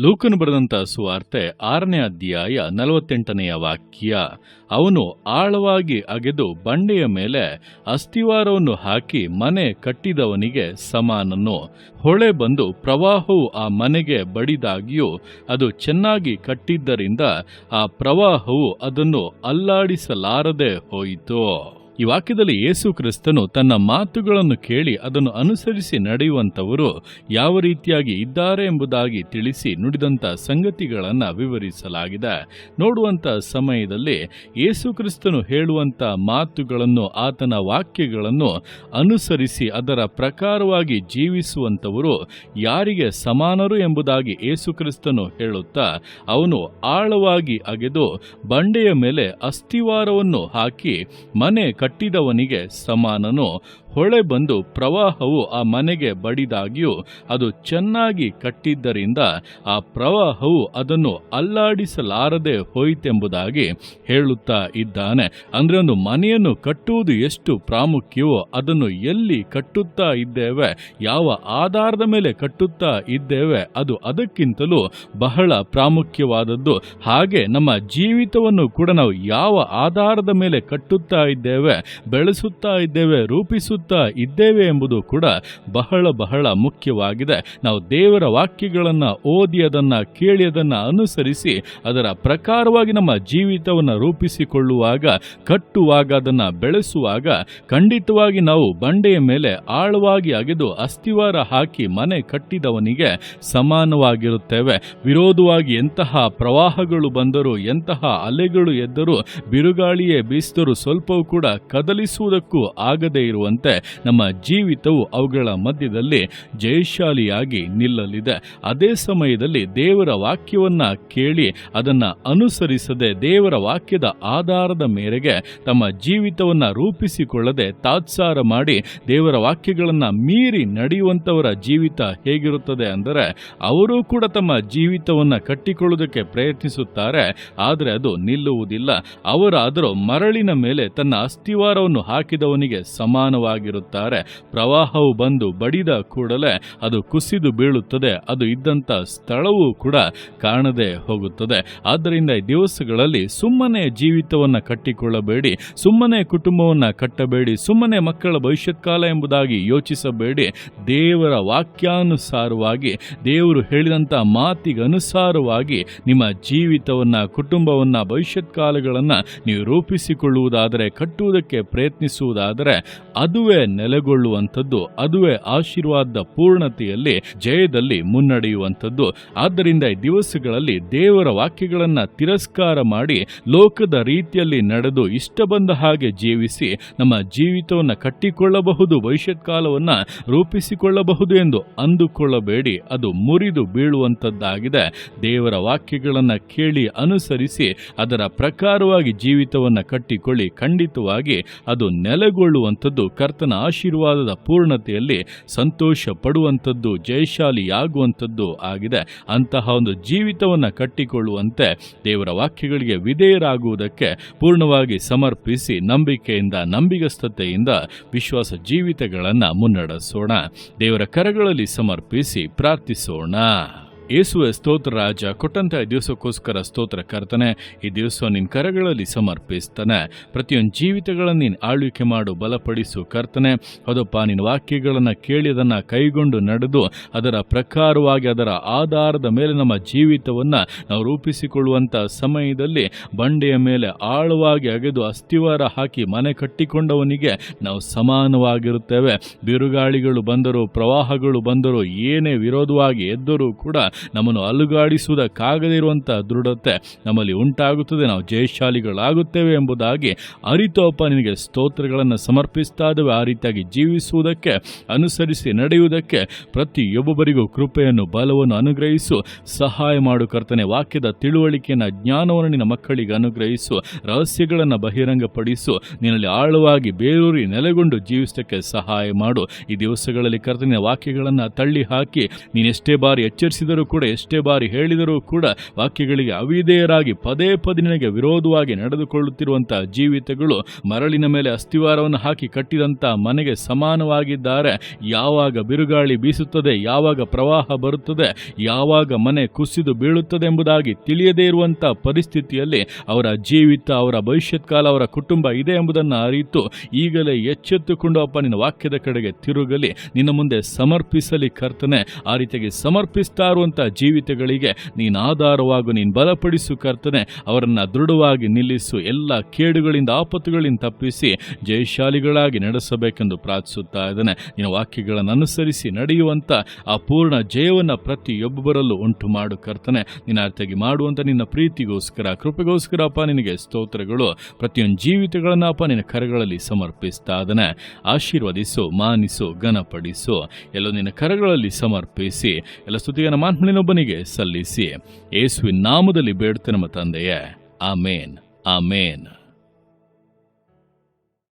ಲೂಕನು ಬರೆದಂತ ಸುವಾರ್ತೆ ಆರನೇ ಅಧ್ಯಾಯ ನಲವತ್ತೆಂಟನೆಯ ವಾಕ್ಯ. ಅವನು ಆಳವಾಗಿ ಅಗೆದು ಬಂಡೆಯ ಮೇಲೆ ಅಸ್ಥಿವಾರವನ್ನು ಹಾಕಿ ಮನೆ ಕಟ್ಟಿದವನಿಗೆ ಸಮಾನನು. ಹೊಳೆ ಬಂದು ಪ್ರವಾಹವು ಆ ಮನೆಗೆ ಬಡಿದಾಗಿಯೂ ಅದು ಚೆನ್ನಾಗಿ ಕಟ್ಟಿದ್ದರಿಂದ ಆ ಪ್ರವಾಹವು ಅದನ್ನು ಅಲ್ಲಾಡಿಸಲಾರದೆ ಹೋಯಿತು. ಈ ವಾಕ್ಯದಲ್ಲಿ ಯೇಸು ಕ್ರಿಸ್ತನು ತನ್ನ ಮಾತುಗಳನ್ನು ಕೇಳಿ ಅದನ್ನು ಅನುಸರಿಸಿ ನಡೆಯುವಂಥವರು ಯಾವ ರೀತಿಯಾಗಿ ಇದ್ದಾರೆ ಎಂಬುದಾಗಿ ತಿಳಿಸಿ ನುಡಿದಂಥ ಸಂಗತಿಗಳನ್ನು ವಿವರಿಸಲಾಗಿದೆ. ನೋಡುವಂಥ ಸಮಯದಲ್ಲಿ ಯೇಸು ಕ್ರಿಸ್ತನು ಹೇಳುವಂಥ ಮಾತುಗಳನ್ನು, ಆತನ ವಾಕ್ಯಗಳನ್ನು ಅನುಸರಿಸಿ ಅದರ ಪ್ರಕಾರವಾಗಿ ಜೀವಿಸುವಂಥವರು ಯಾರಿಗೆ ಸಮಾನರು ಎಂಬುದಾಗಿ ಯೇಸು ಕ್ರಿಸ್ತನು ಹೇಳುತ್ತಾ, ಅವನು ಆಳವಾಗಿ ಅಗೆದು ಬಂಡೆಯ ಮೇಲೆ ಅಸ್ಥಿವಾರವನ್ನು ಹಾಕಿ ಮನೆ ಕಟ್ಟಿದವನಿಗೆ ಸಮಾನನು? ಹೊಳೆ ಬಂದು ಪ್ರವಾಹವು ಆ ಮನೆಗೆ ಬಡಿದಾಗ್ಯೂ ಅದು ಚೆನ್ನಾಗಿ ಕಟ್ಟಿದ್ದರಿಂದ ಆ ಪ್ರವಾಹವು ಅದನ್ನು ಅಲ್ಲಾಡಿಸಲಾರದೆ ಹೋಯಿತೆಂಬುದಾಗಿ ಹೇಳುತ್ತಾ ಇದ್ದಾನೆ. ಅಂದರೆ ಒಂದು ಮನೆಯನ್ನು ಕಟ್ಟುವುದು ಎಷ್ಟು ಪ್ರಾಮುಖ್ಯವೋ ಅದನ್ನು ಎಲ್ಲಿ ಕಟ್ಟುತ್ತಾ ಇದ್ದೇವೆ, ಯಾವ ಆಧಾರದ ಮೇಲೆ ಕಟ್ಟುತ್ತಾ ಇದ್ದೇವೆ, ಅದು ಅದಕ್ಕಿಂತಲೂ ಬಹಳ ಪ್ರಾಮುಖ್ಯವಾದದ್ದು. ಹಾಗೆ ನಮ್ಮ ಜೀವಿತವನ್ನು ಕೂಡ ನಾವು ಯಾವ ಆಧಾರದ ಮೇಲೆ ಕಟ್ಟುತ್ತಾ ಇದ್ದೇವೆ, ಬೆಳೆಸುತ್ತಾ ಇದ್ದೇವೆ, ರೂಪಿಸುತ್ತಾ ಇದ್ದೇವೆ ಎಂಬುದು ಕೂಡ ಬಹಳ ಬಹಳ ಮುಖ್ಯವಾಗಿದೆ. ನಾವು ದೇವರ ವಾಕ್ಯಗಳನ್ನು ಓದಿ ಅದನ್ನು ಕೇಳಿ ಅದನ್ನು ಅನುಸರಿಸಿ ಅದರ ಪ್ರಕಾರವಾಗಿ ನಮ್ಮ ಜೀವಿತವನ್ನು ರೂಪಿಸಿಕೊಳ್ಳುವಾಗ, ಕಟ್ಟುವಾಗ, ಅದನ್ನು ಬೆಳೆಸುವಾಗ ಖಂಡಿತವಾಗಿ ನಾವು ಬಂಡೆಯ ಮೇಲೆ ಆಳವಾಗಿ ಅಗೆದು ಅಸ್ಥಿವಾರ ಹಾಕಿ ಮನೆ ಕಟ್ಟಿದವನಿಗೆ ಸಮಾನವಾಗಿರುತ್ತೇವೆ. ವಿರೋಧವಾಗಿ ಎಂತಹ ಪ್ರವಾಹಗಳು ಬಂದರೂ, ಎಂತಹ ಅಲೆಗಳು ಎದ್ದರೂ, ಬಿರುಗಾಳಿಯೇ ಬೀಸಿದರೂ ಸ್ವಲ್ಪವೂ ಕೂಡ ಕದಲಿಸುವುದಕ್ಕೂ ಆಗದೇ ಇರುವಂತೆ ನಮ್ಮ ಜೀವಿತವು ಅವುಗಳ ಮಧ್ಯದಲ್ಲಿ ಜಯಶಾಲಿಯಾಗಿ ನಿಲ್ಲಲಿದೆ. ಅದೇ ಸಮಯದಲ್ಲಿ ದೇವರ ವಾಕ್ಯವನ್ನ ಕೇಳಿ ಅದನ್ನ ಅನುಸರಿಸದೆ ದೇವರ ವಾಕ್ಯದ ಆಧಾರದ ಮೇರೆಗೆ ತಮ್ಮ ಜೀವಿತವನ್ನ ರೂಪಿಸಿಕೊಳ್ಳದೆ ತಾತ್ಸಾರ ಮಾಡಿ ದೇವರ ವಾಕ್ಯಗಳನ್ನ ಮೀರಿ ನಡೆಯುವಂತವರ ಜೀವಿತ ಹೇಗಿರುತ್ತದೆ ಅಂದರೆ ಅವರೂ ಕೂಡ ತಮ್ಮ ಜೀವಿತವನ್ನ ಕಟ್ಟಿಕೊಳ್ಳುವುದಕ್ಕೆ ಪ್ರಯತ್ನಿಸುತ್ತಾರೆ, ಆದರೆ ಅದು ನಿಲ್ಲುವುದಿಲ್ಲ. ಅವರಾದರೂ ಮರಳಿನ ಮೇಲೆ ತನ್ನ ಅಸ್ಥಿವಾರವನ್ನು ಹಾಕಿದವನಿಗೆ ಸಮಾನವಾಗಿರುತ್ತಾರೆ ಪ್ರವಾಹವು ಬಂದು ಬಡಿದ ಕೂಡಲೇ ಅದು ಕುಸಿದು ಬೀಳುತ್ತದೆ. ಅದು ಇದ್ದಂಥ ಸ್ಥಳವೂ ಕೂಡ ಕಾಣದೆ ಹೋಗುತ್ತದೆ. ಆದ್ದರಿಂದ ಈ ದಿವಸಗಳಲ್ಲಿ ಸುಮ್ಮನೆ ಜೀವಿತವನ್ನು ಕಟ್ಟಿಕೊಳ್ಳಬೇಡಿ, ಸುಮ್ಮನೆ ಕುಟುಂಬವನ್ನು ಕಟ್ಟಬೇಡಿ, ಸುಮ್ಮನೆ ಮಕ್ಕಳ ಭವಿಷ್ಯತ್ ಕಾಲ ಎಂಬುದಾಗಿ ಯೋಚಿಸಬೇಡಿ. ದೇವರ ವಾಕ್ಯಾನುಸಾರವಾಗಿ, ದೇವರು ಹೇಳಿದಂಥ ಮಾತಿಗನುಸಾರವಾಗಿ ನಿಮ್ಮ ಜೀವಿತವನ್ನು, ಕುಟುಂಬವನ್ನು, ಭವಿಷ್ಯತ್ ಕಾಲಗಳನ್ನು ನೀವು ರೂಪಿಸಿಕೊಳ್ಳುವುದಾದರೆ, ಕಟ್ಟುವುದಕ್ಕೆ ಪ್ರಯತ್ನಿಸುವುದಾದರೆ, ಅದುವೇ ನೆಲೆಗೊಳ್ಳುವಂಥದ್ದು, ಅದುವೇ ಆಶೀರ್ವಾದ ಪೂರ್ಣತೆಯಲ್ಲಿ ಜಯದಲ್ಲಿ ಮುನ್ನಡೆಯುವಂಥದ್ದು. ಆದ್ದರಿಂದ ಈ ದಿವಸಗಳಲ್ಲಿ ದೇವರ ವಾಕ್ಯಗಳನ್ನು ತಿರಸ್ಕಾರ ಮಾಡಿ ಲೋಕದ ರೀತಿಯಲ್ಲಿ ನಡೆದು ಇಷ್ಟ ಬಂದ ಹಾಗೆ ಜೀವಿಸಿ ನಮ್ಮ ಜೀವಿತವನ್ನು ಕಟ್ಟಿಕೊಳ್ಳಬಹುದು, ಭವಿಷ್ಯತ್ ಕಾಲವನ್ನ ರೂಪಿಸಿಕೊಳ್ಳಬಹುದು ಎಂದು ಅಂದುಕೊಳ್ಳಬೇಡಿ. ಅದು ಮುರಿದು ಬೀಳುವಂಥದ್ದಾಗಿದೆ. ದೇವರ ವಾಕ್ಯಗಳನ್ನು ಕೇಳಿ ಅನುಸರಿಸಿ ಅದರ ಪ್ರಕಾರವಾಗಿ ಜೀವಿತವನ್ನು ಕಟ್ಟಿಕೊಳ್ಳಿ. ಖಂಡಿತವಾಗಿ ಅದು ನೆಲೆಗೊಳ್ಳುವಂಥದ್ದು. ಕರ್ತನ ಆಶೀರ್ವಾದದ ಪೂರ್ಣತೆಯಲ್ಲಿ ಸಂತೋಷ ಪಡುವಂಥದ್ದು ಜಯಶಾಲಿಯಾಗುವಂಥದ್ದು ಆಗಿದೆ. ಅಂತಹ ಒಂದು ಜೀವಿತವನ್ನು ಕಟ್ಟಿಕೊಳ್ಳುವಂತೆ ದೇವರ ವಾಕ್ಯಗಳಿಗೆ ವಿಧೇಯರಾಗುವುದಕ್ಕೆ ಪೂರ್ಣವಾಗಿ ಸಮರ್ಪಿಸಿ ನಂಬಿಕೆಯಿಂದ, ನಂಬಿಗಸ್ತತೆಯಿಂದ ವಿಶ್ವಾಸ ಜೀವಿತಗಳನ್ನು ಮುನ್ನಡೆಸೋಣ. ದೇವರ ಕರಗಳಲ್ಲಿ ಸಮರ್ಪಿಸಿ ಪ್ರಾರ್ಥಿಸೋಣ. ಯೇಸುವೆ ಸ್ತೋತ್ರ, ರಾಜ ಕೊಟ್ಟಂಥ ದಿವಸಕ್ಕೋಸ್ಕರ ಸ್ತೋತ್ರ ಕರ್ತನೆ, ಈ ದಿವಸ ನಿನ್ನ ಕರಗಳಲ್ಲಿ ಸಮರ್ಪಿಸ್ತಾನೆ. ಪ್ರತಿಯೊಂದು ಜೀವಿತಗಳನ್ನು ನೀನು ಆಳ್ವಿಕೆ ಮಾಡು, ಬಲಪಡಿಸು ಕರ್ತನೆ. ಅದಪ್ಪ ನಿನ್ನ ವಾಕ್ಯಗಳನ್ನು ಕೇಳಿ ಅದನ್ನು ಕೈಗೊಂಡು ನಡೆದು, ಅದರ ಪ್ರಕಾರವಾಗಿ ಅದರ ಆಧಾರದ ಮೇಲೆ ನಮ್ಮ ಜೀವಿತವನ್ನು ನಾವು ರೂಪಿಸಿಕೊಳ್ಳುವಂಥ ಸಮಯದಲ್ಲಿ ಬಂಡೆಯ ಮೇಲೆ ಆಳವಾಗಿ ಅಗೆದು ಅಸ್ಥಿವಾರ ಹಾಕಿ ಮನೆ ಕಟ್ಟಿಕೊಂಡವನಿಗೆ ನಾವು ಸಮಾನವಾಗಿರುತ್ತೇವೆ. ಬಿರುಗಾಳಿಗಳು ಬಂದರೂ, ಪ್ರವಾಹಗಳು ಬಂದರೂ, ಏನೇ ವಿರೋಧವಾಗಿ ಎದ್ದರೂ ಕೂಡ ನಮ್ಮನ್ನು ಅಲುಗಾಡಿಸುವುದಕ್ಕಾಗದೇ ಇರುವಂಥ ದೃಢತೆ ನಮ್ಮಲ್ಲಿ ಉಂಟಾಗುತ್ತದೆ. ನಾವು ಜಯಶಾಲಿಗಳಾಗುತ್ತೇವೆ ಎಂಬುದಾಗಿ ಅರಿತೋಪ ನಿನಗೆ ಸ್ತೋತ್ರಗಳನ್ನು ಸಮರ್ಪಿಸ್ತಾ ಇದ್ದೇವೆ. ಆ ರೀತಿಯಾಗಿ ಜೀವಿಸುವುದಕ್ಕೆ, ಅನುಸರಿಸಿ ನಡೆಯುವುದಕ್ಕೆ ಪ್ರತಿಯೊಬ್ಬೊಬ್ಬರಿಗೂ ಕೃಪೆಯನ್ನು, ಬಲವನ್ನು ಅನುಗ್ರಹಿಸು. ಸಹಾಯ ಮಾಡು ಕರ್ತನೆ, ವಾಕ್ಯದ ತಿಳುವಳಿಕೆಯನ್ನು, ಜ್ಞಾನವನ್ನು ನಿನ್ನ ಮಕ್ಕಳಿಗೆ ಅನುಗ್ರಹಿಸು. ರಹಸ್ಯಗಳನ್ನು ಬಹಿರಂಗಪಡಿಸು. ನಿನ್ನಲ್ಲಿ ಆಳವಾಗಿ ಬೇರೂರಿ ನೆಲೆಗೊಂಡು ಜೀವಿಸಕ್ಕೆ ಸಹಾಯ ಮಾಡು. ಈ ದಿವಸಗಳಲ್ಲಿ ಕರ್ತನೆಯ ವಾಕ್ಯಗಳನ್ನು ತಳ್ಳಿ ಹಾಕಿ ನೀನೆಷ್ಟೇ ಬಾರಿ ಎಚ್ಚರಿಸಿದರೂ ಕೂಡ ಎಷ್ಟೇ ಬಾರಿ ಹೇಳಿದರೂ ಕೂಡ ವಾಕ್ಯಗಳಿಗೆ ಅವಿಧೇಯರಾಗಿ ಪದೇ ಪದೇ ನಿನಗೆ ವಿರೋಧವಾಗಿ ನಡೆದುಕೊಳ್ಳುತ್ತಿರುವಂತಹ ಜೀವಿತಗಳು ಮರಳಿನ ಮೇಲೆ ಅಸ್ಥಿವಾರವನ್ನು ಹಾಕಿ ಕಟ್ಟಿದಂತಹ ಮನೆಗೆ ಸಮಾನವಾಗಿದ್ದಾರೆ. ಯಾವಾಗ ಬಿರುಗಾಳಿ ಬೀಸುತ್ತದೆ, ಯಾವಾಗ ಪ್ರವಾಹ ಬರುತ್ತದೆ, ಯಾವಾಗ ಮನೆ ಕುಸಿದು ಬೀಳುತ್ತದೆ ಎಂಬುದಾಗಿ ತಿಳಿಯದೇ ಇರುವಂತಹ ಪರಿಸ್ಥಿತಿಯಲ್ಲಿ ಅವರ ಜೀವಿತ, ಅವರ ಭವಿಷ್ಯತ್ ಕಾಲ, ಅವರ ಕುಟುಂಬ ಇದೆ ಎಂಬುದನ್ನು ಅರಿತು ಈಗಲೇ ಎಚ್ಚೆತ್ತುಕೊಂಡು ಅಪ್ಪ ನಿನ್ನ ವಾಕ್ಯದ ಕಡೆಗೆ ತಿರುಗಲಿ, ನಿನ್ನ ಮುಂದೆ ಸಮರ್ಪಿಸಲಿ ಕರ್ತನೆ. ಆ ರೀತಿಯಾಗಿ ಸಮರ್ಪಿಸ್ತಾ ಜೀವಿತಗಳಿಗೆ ನೀನು ಆಧಾರವಾಗು ನೀನು ಬಲಪಡಿಸು ಕರ್ತನೆ. ಅವರನ್ನು ದೃಢವಾಗಿ ನಿಲ್ಲಿಸು, ಎಲ್ಲ ಕೇಡುಗಳಿಂದ, ಆಪತ್ತುಗಳಿಂದ ತಪ್ಪಿಸಿ, ಜಯಶಾಲಿಗಳಾಗಿ ನಡೆಸಬೇಕೆಂದು ಪ್ರಾರ್ಥಿಸುತ್ತಾ ಇದ್ದಾನೆ. ನಿನ್ನ ವಾಕ್ಯಗಳನ್ನು ಅನುಸರಿಸಿ ನಡೆಯುವಂಥ ಆ ಪೂರ್ಣ ಜಯವನ್ನು ಪ್ರತಿಯೊಬ್ಬರಲ್ಲೂ ಉಂಟು ಮಾಡು ಕರ್ತನೆ. ನಿನ್ನ ಅರ್ಥಗಿ ಮಾಡುವಂಥ ನಿನ್ನ ಪ್ರೀತಿಗೋಸ್ಕರ, ಕೃಪೆಗೋಸ್ಕರ ಅಪ್ಪ, ನಿನಗೆ ಸ್ತೋತ್ರಗಳು. ಪ್ರತಿಯೊಂದು ಜೀವಿತಗಳನ್ನು ಅಪ್ಪ, ನಿನ್ನ ಕರಗಳಲ್ಲಿ ಸಮರ್ಪಿಸ್ತಾ ಇದ್ದಾನೆ. ಆಶೀರ್ವದಿಸು, ಮಾನಿಸು, ಘನಪಡಿಸು. ಎಲ್ಲ ನಿನ್ನ ಕರಗಳಲ್ಲಿ ಸಮರ್ಪಿಸಿ. ಎಲ್ಲ ಸ್ತುತಿಯನ್ನು ಮಾನ್ಮಳಿನೊಬ್ಬನಿಗೆ ಸಲ್ಲಿಸಿ ಯೇಸುವಿನ ನಾಮದಲ್ಲಿ ಬೇಡ್ತೇನೆ ನಮ್ಮ ತಂದೆಯೇ. ಆಮೇನ್. ಆಮೇನ್.